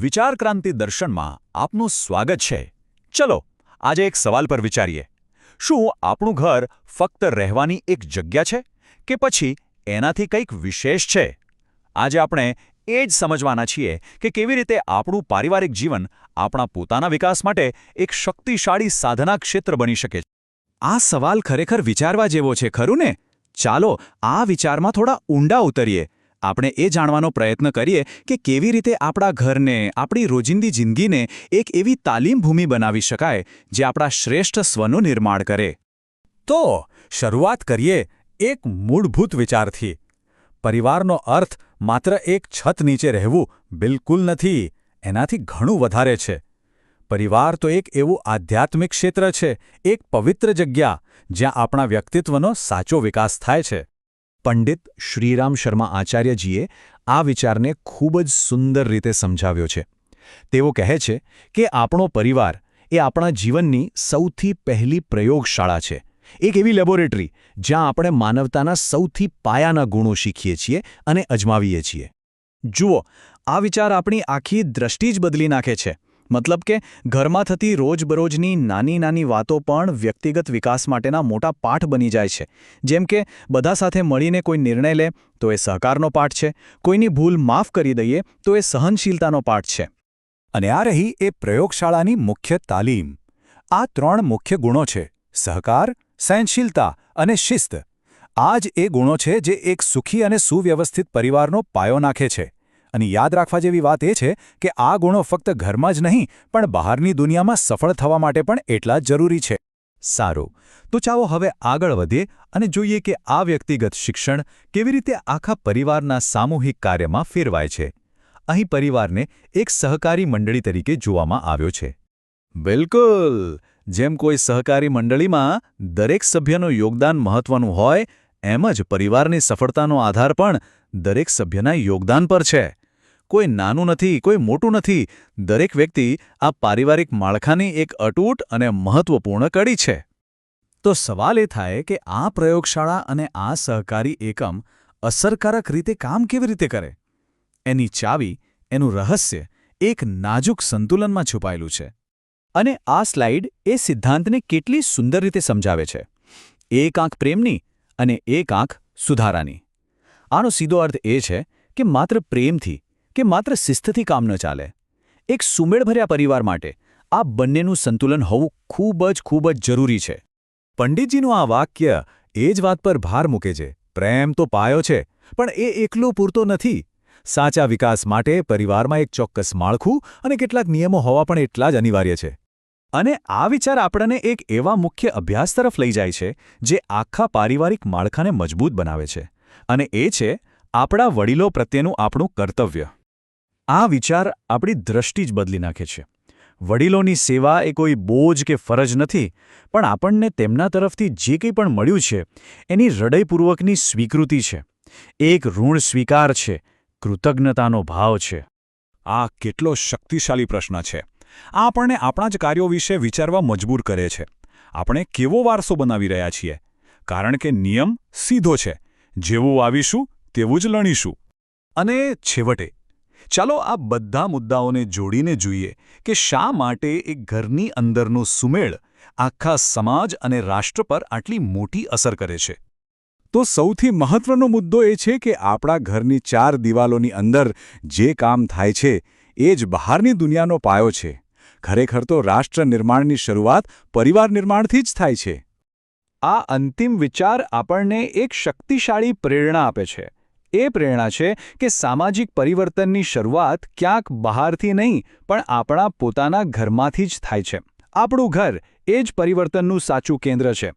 વિચાર ક્રાંતિ દર્શનમાં આપનું સ્વાગત છે. ચલો, આજે એક સવાલ પર વિચારીએ. શું આપણું ઘર ફક્ત રહેવાની એક જગ્યા છે કે પછી એનાથી કંઈક વિશેષ છે? આજે આપણે એ જ સમજવાના છીએ કે કેવી રીતે આપણું પારિવારિક જીવન આપણા પોતાના વિકાસ માટે એક શક્તિશાળી સાધના ક્ષેત્ર બની શકે છે. આ સવાલ ખરેખર વિચારવા જેવો છે, ખરું ને? ચાલો, આ વિચારમાં થોડા ઊંડા ઉતરીએ. આપણે એ જાણવાનો પ્રયત્ન કરીએ કે કેવી રીતે આપણા ઘરને, આપણી રોજિંદી જિંદગીને એક એવી તાલીમ ભૂમિ બનાવી શકાય જે આપણા શ્રેષ્ઠ સ્વનું નિર્માણ કરે. તો, શરૂઆત કરીએ એક મૂળભૂત વિચારથી. પરિવારનો અર્થ માત્ર એક છત નીચે રહેવું બિલકુલ નથી, એનાથી ઘણું વધારે છે. પરિવાર તો એક એવું આધ્યાત્મિક ક્ષેત્ર છે, એક પવિત્ર જગ્યા, જ્યાં આપણા વ્યક્તિત્વનો સાચો વિકાસ થાય છે. પંડિત શ્રીરામ શર્મા આચાર્યજીએ આ વિચારને ખૂબ જ સુંદર રીતે સમજાવ્યો છે. તેઓ કહે છે કે આપણો પરિવાર એ આપણા જીવનની સૌથી પહેલી પ્રયોગશાળા છે. એક એવી લેબોરેટરી જ્યાં આપણે માનવતાના સૌથી પાયાના ગુણો શીખીએ છીએ અને અજમાવીએ છીએ. જુઓ, આ વિચાર આપણી આખી દ્રષ્ટિ જ બદલી નાખે છે. મતલબ કે ઘરમાં થતી રોજબરોજની નાની નાની વાતો પણ વ્યક્તિગત વિકાસ માટેના મોટા પાઠ બની જાય છે. જેમ કે, બધા સાથે મળીને કોઈ નિર્ણય લે, તો એ સહકારનો પાઠ છે. કોઈની ભૂલ માફ કરી દઈએ, તો એ સહનશીલતાનો પાઠ છે. અને આ રહી એ પ્રયોગશાળાની મુખ્ય તાલીમ. આ ત્રણ મુખ્ય ગુણો છે, સહકાર, સહનશીલતા અને શિસ્ત. આ જ એ ગુણો છે જે એક સુખી અને સુવ્યવસ્થિત પરિવારનો પાયો નાખે છે. અને યાદ રાખવા જેવી વાત એ છે કે આ ગુણો ફક્ત ઘરમાં જ નહીં, પણ બહારની દુનિયામાં સફળ થવા માટે પણ એટલા જ જરૂરી છે. સારું. તો ચાલો હવે આગળ વધીએ અને જોઈએ કે આ વ્યક્તિગત શિક્ષણ કેવી રીતે આખા પરિવારના સામૂહિક કાર્યમાં ફેરવાય છે. અહીં પરિવારને એક સહકારી મંડળી તરીકે જોવામાં આવ્યો છે. બિલકુલ! જેમ કોઈ સહકારી મંડળીમાં દરેક સભ્યનું યોગદાન મહત્વનું હોય, એમ જ પરિવારની સફળતાનો આધાર પણ દરેક સભ્યના યોગદાન પર છે. કોઈ નાનું નથી, કોઈ મોટું નથી. દરેક વ્યક્તિ આ પારિવારિક માળખાની એક અટૂટ અને મહત્વપૂર્ણ કડી છે. તો સવાલ એ થાય કે આ પ્રયોગશાળા અને આ સહકારી એકમ અસરકારક રીતે કામ કેવી રીતે કરે? એની ચાવી, એનું રહસ્ય એક નાજુક સંતુલનમાં છુપાયેલું છે. અને આ સ્લાઇડ એ સિદ્ધાંતને કેટલી સુંદર રીતે સમજાવે છે. એક આંખ પ્રેમની અને એક આંખ સુધારાની. આનો સીધો અર્થ એ છે કે માત્ર પ્રેમથી કે માત્ર શિસ્તથી કામ ન ચાલે. એક સુમેળભર્યા પરિવાર માટે આ બંનેનું સંતુલન હોવું ખૂબ જ ખૂબ જ જરૂરી છે. પંડિતજીનું આ વાક્ય એ જ વાત પર ભાર મૂકે છે, પ્રેમ તો પાયો છે, પણ એ એકલો પૂરતો નથી. સાચા વિકાસ માટે પરિવારમાં એક ચોક્કસ માળખું અને કેટલાક નિયમો હોવા પણ એટલા જ અનિવાર્ય છે. અને આ વિચાર આપણને એક એવા મુખ્ય અભ્યાસ તરફ લઈ જાય છે, જે આખા પારિવારિક માળખાને મજબૂત બનાવે છે. અને એ છે આપણા વડીલો પ્રત્યેનું આપણું કર્તવ્ય. આ વિચાર આપણી દ્રષ્ટિ જ બદલી નાખે છે. વડીલોની સેવા એ કોઈ બોજ કે ફરજ નથી, પણ આપણને તેમના તરફથી જે કંઈ પણ મળ્યું છે, એની હૃદયપૂર્વકની સ્વીકૃતિ છે. એક ઋણ સ્વીકાર છે, કૃતજ્ઞતાનો ભાવ છે. આ કેટલો શક્તિશાળી પ્રશ્ન છે. આ આપણને આપણા જ કાર્યો વિશે વિચારવા મજબૂર કરે છે. આપણે કેવો વારસો બનાવી રહ્યા છીએ? કારણ કે નિયમ સીધો છે. જેવું આવીશું, તેવું જ લણીશું. અને છેવટે ચાલો આ બધા મુદ્દાઓને જોડીને જોઈએ કે શા માટે એક ઘરની અંદરનો સુમેળ આખા સમાજ અને રાષ્ટ્ર પર આટલી મોટી અસર કરે છે? તો સૌથી મહત્વનો મુદ્દો એ છે કે આપણા ઘરની ચાર દિવાલોની અંદર જે કામ થાય છે, એ જ બહારની દુનિયાનો પાયો છે. ખરેખર તો રાષ્ટ્ર નિર્માણની શરૂઆત પરિવાર નિર્માણથી જ થાય છે. આ અંતિમ વિચાર આપણને એક શક્તિશાળી પ્રેરણા આપે છે. એ પ્રેરણા છે કે સામાજિક પરિવર્તનની શરૂઆત ક્યાંક બહારથી નહીં, પણ આપણા પોતાના ઘરમાંથી જ થાય છે. આપણું ઘર એ જ પરિવર્તનનું સાચું કેન્દ્ર છે.